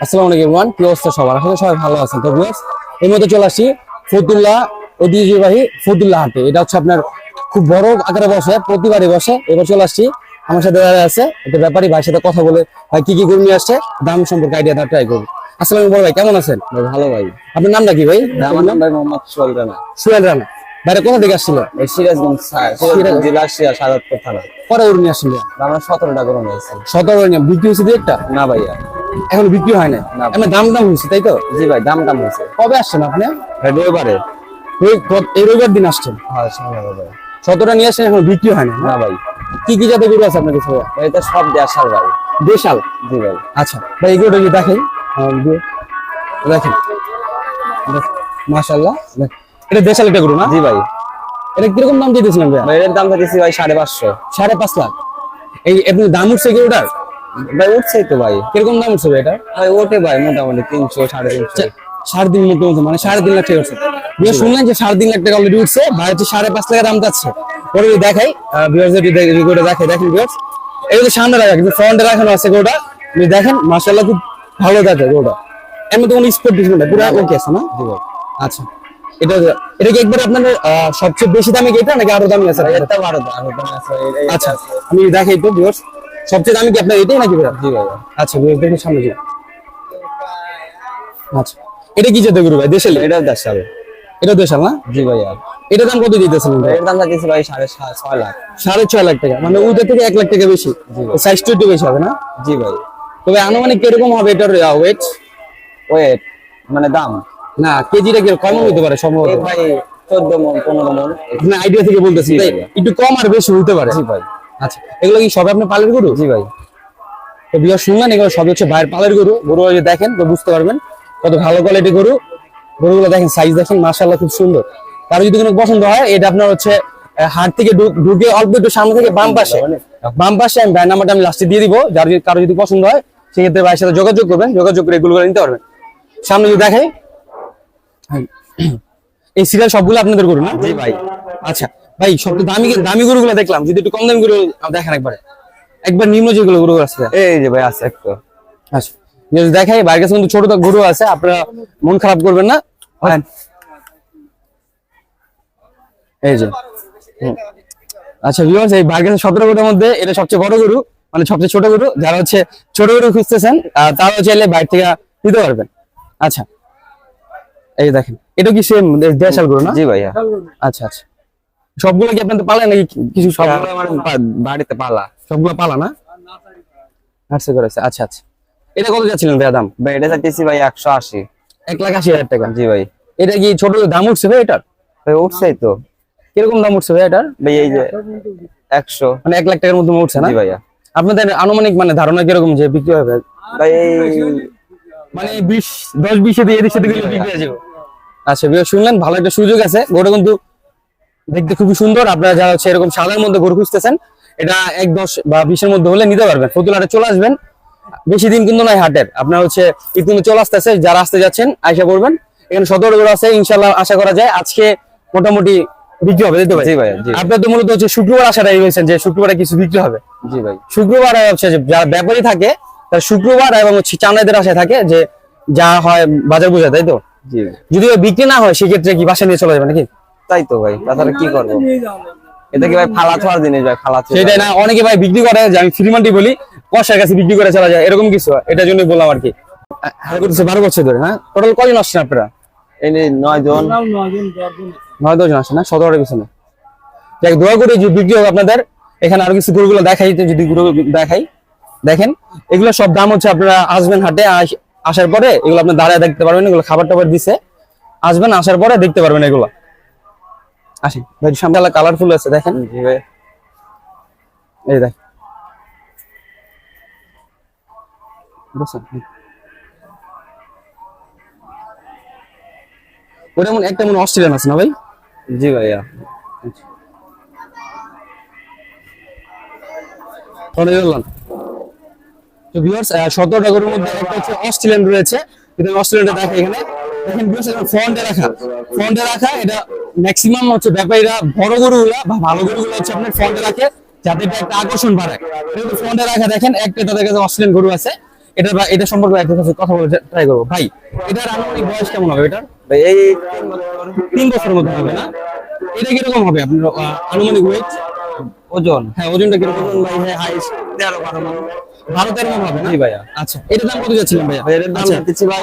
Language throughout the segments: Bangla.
আসসালামু আলাইকুম এভরিওয়ান কি অবস্থা সবার? আসলে সবাই ভালো আছেন। তো এই মধ্যে চলে আসি ফতুল্লাহ ঐতিহ্যবাহী ফতুল্লাহ হাটে। এটা হচ্ছে আপনার খুব বড় আকারে বসে প্রতিবারই বসে। এবার চলে আসছি আমার সাথে দাঁড়িয়ে আছে একটা ব্যাপারী ভাইয়ের সাথে কথা বলে ভাই কি কি গরু নিয়ে আসছে দাম সম্পর্কে আইডিয়া দেওয়ার ট্রাই করব। আসসালামু বড় ভাই কেমন আছেন? ভালো ভাই। আপনার নামটা কি ভাই? আমার নাম ভাই মোহাম্মদ সোহেল রানা। সুয়েল রানা। বাইরে কোথা থেকে আসছিল? সিরাজগঞ্জ সা- সিরাজগঞ্জ জেলা সিরা সাদাতপুর থানা। পরে গরু নিয়ে আসছিল? আমরা সতেরো টাকা করে নিয়েছি সতেরো বিক্রি হয়েছে দু একটা? না ভাইয়া। এখন বিক্রি হয় না। এমনি দাম দাম হয়েছে তাই তো? জি ভাই দাম দাম হয়েছে। কবে আসছেন আপনি? রবিবারে। রবি- গত- এই রবিবার দিন আসছেন? হ্যাঁ সতেরোটা নিয়ে আসছেন এখন বিক্রি হয় না? না ভাই। কি কি জাতের গরু আছে আপনার কাছে? এটা সব দেশাল ভাই। দেশাল? জি ভাই। আচ্ছা ভাই এগুলো যদি দেখেন। গরু- দেখেন। মাশাল্লাহ এটা দেশাল একটা গরু না? জি ভাই। এটা কীরকম দাম দিতেছিলেন ভাইয়া? ভাই এর দাম দিচ্ছি ভাই সাড়ে পাঁচশো। সাড়ে পাঁচ লাখ। এই আপনি দাম উঠছে গরুটার ভাই উঠছেই তো ভাই। কীরকম দাম উঠছে ভাই এটা? ভাই ওঠে ভাই মোটামুটি তিনশো সাড়ে তিনশো। সাড়ে তিন লাখ টাকা মানে সাড়ে তিন লাখ টাকা উঠছে। বিয়ে শুনলেন যে সাড়ে তিন লাখ টাকা অলরেডি উঠছে ভাই হচ্ছে সাড়ে পাঁচ লাখ দাম যাচ্ছে পরে দেখাই বিয়ার্স যদি গরুটা দেখাই দেখেন এগুলো সামনে রাখা কিন্তু ফ্রন্টে রাখানো আছে গরুটা আপনি দেখেন মার্শাল্লাহ খুব ভালো দেখে গরুটা এমনি তো কোনো স্পোর্ট ডিসপ্লে না পুরো ওকে আছে না? জি আচ্ছা এটা এটা কি একবার আপনাদের সবচেয়ে বেশি দামি কি এটা নাকি আরও দামি আছে? এটা আরও দাম আছে আচ্ছা আমি দেখাই তো ভিউয়ার্স সবচেয়ে দামি কি আপনার এটাই নাকি ভাইয়া? জি ভাই আচ্ছা দেখুন সামনে যান আচ্ছা। এটা কি যেতে গরু ভাই? দেশে এটা দেশাল। এটা দেশাল না? জি ভাইয়া। এটার দাম কত দিতেছেন ভাই? এর দাম দিচ্ছি ভাই সাড়ে ছয় লাখ। সাড়ে ছয় লাখ টাকা। মানে ওইটা থেকে এক লাখ টাকা বেশি। সাইজটা একটু বেশি হবে না? জি ভাই তবে আনুমানিক কীরকম হবে এটার ওয়েট ওয়েট মানে দাম? না কেজিটা কি কম হতে পারে সম্ভবত? ভাই চোদ্দ মন পনেরো মন। না আইডিয়া থেকে বলতেছি একটু কম আর বেশি হতে পারে। জি ভাই আচ্ছা এগুলো কি সবে আপনি পালের গরু? জি ভাই। তো বিয়ার শুনলেন এগুলো সবই হচ্ছে বাইরের পালের গরু। গরু যদি দেখেন তো বুঝতে পারবেন কত ভালো কোয়ালিটি গরু। গরুগুলো দেখেন সাইজ দেখেন মাশাআল্লাহ খুব সুন্দর। কারও যদি কোনো পছন্দ হয় এটা আপনার হচ্ছে হাট থেকে ঢুক- অল্প একটু সামনে থেকে বাম পাশে। বাম পাশে আমি ব্যান্ড নাম্বারটা আমি লাস্টে দিয়ে দিব। যার যদি কারও যদি পছন্দ হয় সেক্ষেত্রে ভাইয়ের সাথে যোগাযোগ করবেন। যোগাযোগ করে এগুলো নিতে পারবেন। সামনে যদি দেখাই এই সিরিয়াল সবগুলো আপনাদের গরু না? জি ভাই। আচ্ছা ভাই সবচেয়ে দামি দামি গরুগুলো দেখলাম যদি একটু কম দামি গরু দেখেন একবারে। একবার নিম্ন যেগুলো গরু আছে। এই যে ভাই আছে একটু। আচ্ছা। যদি দেখাই বাইরের কাছে কিন্তু ছোট তো গরু আছে আপনারা মন খারাপ করবেন না। হ্যাঁ। এই যে। আচ্ছা ভিউয়ার্স এই বাইরের কাছে সতেরো গরুর মধ্যে এটা সবচেয়ে বড় গরু মানে সবচেয়ে ছোট গরু যারা হচ্ছে ছোট গরু খুঁজতেছেন তারাও চাইলে বাইরে থেকে নিতে পারবেন। আচ্ছা। এই দেখেন এটা কি সেম দেশাল গরু না? জি ভাইয়া। আচ্ছা আচ্ছা। সবগুলো কি আপনাদের পালে নাকি কিছু সবগুলো বা- বাড়িতে পালা? সবগুলো পালা না? আচ্ছা করেছে আচ্ছা আচ্ছা। এটা কত যাচ্ছিলেন ভাইয়া দাম? ভাই এটা চাইতেছি ভাই একশো আশি। এক লাখ আশি হাজার টাকা? জি ভাই। এটা কি ছোট দাম উঠছে ভাই এটার? ভাই উঠছেই তো। কীরকম দাম উঠছে ভাই এটার? ভাই এই যে একশো। মানে এক লাখ টাকার মধ্যে উঠছে না? জি ভাইয়া। আপনাদের আনুমানিক মানে ধারণা কীরকম যে বিক্রি হবে? ভাই মানে বিশ দশ বিশে দিয়ে এদিক সেদিকে বিক্রি হয়ে যাবে। আচ্ছা বিয়ে শুনলেন ভালো একটা সুযোগ আছে। গরু কিন্তু দেখতে খুবই সুন্দর। আপনারা যারা হচ্ছে এরকম সাদার মধ্যে গরু খুঁজতেছেন এটা এক দশ বা বিশের মধ্যে হলে নিতে পারবেন। ফতুলাটে চলে আসবেন। বেশি দিন কিন্তু নয় হাটের। আপনার হচ্ছে ইতিমধ্যে চলে আসতেছে যারা আসতে যাচ্ছেন আয়সা করবেন এখানে সতেরো গরু আছে ইনশাল্লাহ আশা করা যায় আজকে মোটামুটি বিক্রি হবে তাই ভাই? আপনার তো মূলত হচ্ছে শুক্রবার আশাটাই রয়েছেন যে শুক্রবারে কিছু বিক্রি হবে। জি ভাই। শুক্রবার হচ্ছে যারা ব্যাপারী থাকে তারা শুক্রবার এবং হচ্ছে চামড়াদের আশায় থাকে যে যা হয় বাজার বোঝা তাই তো? যদি বিক্রি না হয় সেক্ষেত্রে কি বাসা নিয়ে চলে যাবে নাকি? তাই তো ভাই তাছাড়া কি করব? এটা কি ভাই ফালা ছোয়ার জিনিস ভাই ফালা সেটাই না অনেকে ভাই বিক্রি করে যে আমি ফ্রিমান্ডি বলি কষার কাছে বিক্রি করে চলা যায় এরকম কিছু এটার জন্য বললাম আর কি। হ্যাঁ করতেছে বারো বছর ধরে হ্যাঁ? টোটাল কজন আসছেন আপনারা? এই নয় জন। নয় দশজন আসেন না? সতেরোটা পিছনে যাক দোয়া করে যে বিক্রি হোক আপনাদের। এখানে আরও কিছু গরুগুলো দেখাই যদি গরু দেখাই। দেখেন এগুলো সব দাম হচ্ছে আপনারা আসবেন হাটে আসার পরে এগুলো আপনি দাঁড়ায় দেখতে পারবেন এগুলো খাবার টাবার দিছে। আসবেন আসার পরে দেখতে পারবেন এগুলো। আসেন ভাই সামনে কালারফুল আছে দেখেন। জি ভাই। এই দেখ। ওটা মনে একটা মনে অস্ট্রেলিয়ান আছে না ভাই? জি ভাইয়া। তো ভিউয়ার্স সতেরোটা গরুর মধ্যে একটা হচ্ছে অস্ট্রেলিয়ান রয়েছে। কিন্তু অস্ট্রেলিয়ানটা দেখে এখানে। দেখেন ভিউয়ার্স এটা ফ্রন্টে রাখা। ফ্রন্টে রাখা এটা ম্যাক্সিমাম হচ্ছে ব্যাপারীরা বড় গরুগুলা বা ভালো গরুগুলো হচ্ছে আপনার ফ্রন্টে রাখে যাতে এটা একটা আকর্ষণ বাড়ায়। কিন্তু ফ্রন্টে রাখা দেখেন একটা তাদের কাছে অস্ট্রেলিয়ান গরু আছে। এটা এটা সম্পর্কে একটা কাছে কথা বলে ট্রাই করব। ভাই এটার আনুমানিক বয়স কেমন হবে এটার? এই তিন বছর তিন বছরের মতো হবে না? এটা কীরকম হবে আপনার আনুমানিক ওয়েট ওজন। হ্যাঁ ওজনটা কীরকম? ওজন ভাই হ্যাঁ হাইস্ট তেরো বারো মন। ভারো তেরো হবে না? ভাইয়া। আচ্ছা এটার দাম কত যাচ্ছিলেন ভাইয়া? ভাই এটার দাম আচ্ছা। দিচ্ছি ভাই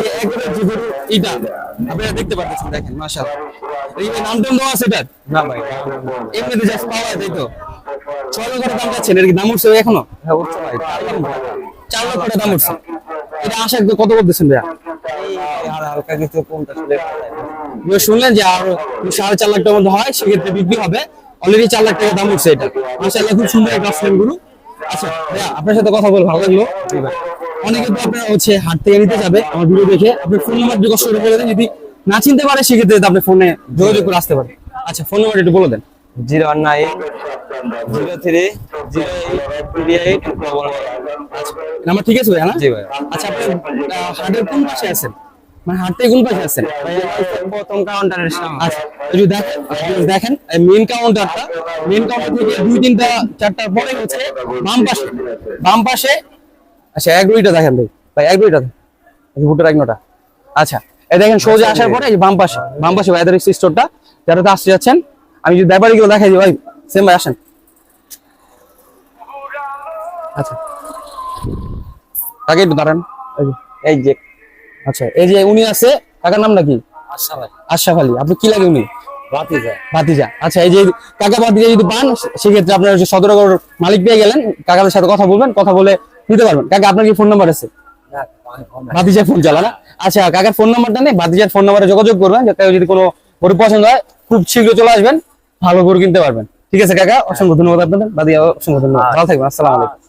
যে একবারে যে গরু এইটা আপনারা দেখতে পাচ্ছেন দেখেন মাশাআল্লাহ। এই নাম টাম দেওয়া আছে এটার? না ভাই। এমনিতে জাস্ট পাওয়া যায় তো? ছয় লক্ষ টাকা দাম যাচ্ছেন এর দাম উঠছে এখনও? হ্যাঁ উঠছে ভাই। চার লক্ষ টাকা। দাম উঠছে। এটা আশা কত বলতেছেন ভাইয়া? আর হালকা কিছু কমতে আসলে শুনলেন যে আর সাড়ে চার লাখ টাকার মধ্যে হয় সেক্ষেত্রে বিক্রি হবে। অলরেডি চার লাখ টাকা দাম উঠছে এটা। মাশাআল্লাহ খুব সুন্দর একটা অপশনগুলো আচ্ছা আপনার সাথে কথা বলে ভালো লাগল। অনেকে তো আপনার হচ্ছে হাট থেকে নিতে যাবে আমার ভিডিও দেখে। আপনি ফোন নাম্বার যোগাযোগ করে বলে দেন যদি না চিনতে পারে সেক্ষেত্রে আপনি ফোনে যোগাযোগ করে আসতে পারেন। আচ্ছা ফোন নাম্বার একটু বলে দেন। Zero nine zero three zero eight number ঠিক আছে ভাইয়া না? জি ভাই আচ্ছা আপনি হাটের কোন পাশে আছেন? মানে হাট থেকে কোন পাশে প্রথম কাউন্টারের সামনে। আচ্ছা দেখেন দেখেন মেন কাউন্টারটা মেন কাউন্টার থেকে দুই তিনটা, চারটার পরে হচ্ছে বাম পাশে বাম পাশে আচ্ছা এক দুইটা দেখেন ভাই ভাই, এক দুইটা ভুটের এক নটা। আচ্ছা এই দেখেন, সোজা আসার পরে এই বাম পাশে বাম পাশে ভাইদের স্টোরটা যারাতে আসতে যাচ্ছেন, আমি যদি ব্যাপারে গুলো দেখাই, ভাই সেম ভাই, আসেন। আচ্ছা। তাকে একটু দাঁড়ান। এই যে আচ্ছা এই যে উনি আছে কাকার নাম নাকি? আশরাফ আলী। আপনি কি লাগে উনি? ভাতিজা। আচ্ছা এই যে কাকা ভাতিজা যদি পান সেক্ষেত্রে আপনার হচ্ছে সদরগর মালিক পেয়ে গেলেন। কাকাদের সাথে কথা বলবেন কথা বলে নিতে পারবেন। কাকা আপনার কি ফোন নাম্বার আছে? ভাতিজার ফোন চালা না? আচ্ছা কাকার ফোন নাম্বারটা নেই ভাতিজার ফোন নাম্বারে যোগাযোগ করবেন যাতে যদি কোনো গরু পছন্দ হয় খুব শীঘ্র চলে আসবেন ভালো গরু কিনতে পারবেন। ঠিক আছে কাকা? অসংখ্য ধন্যবাদ আপনাদের। ভাতিজা অসংখ্য ধন্যবাদ। ভালো থাকবেন আসসালামু আলাইকুম।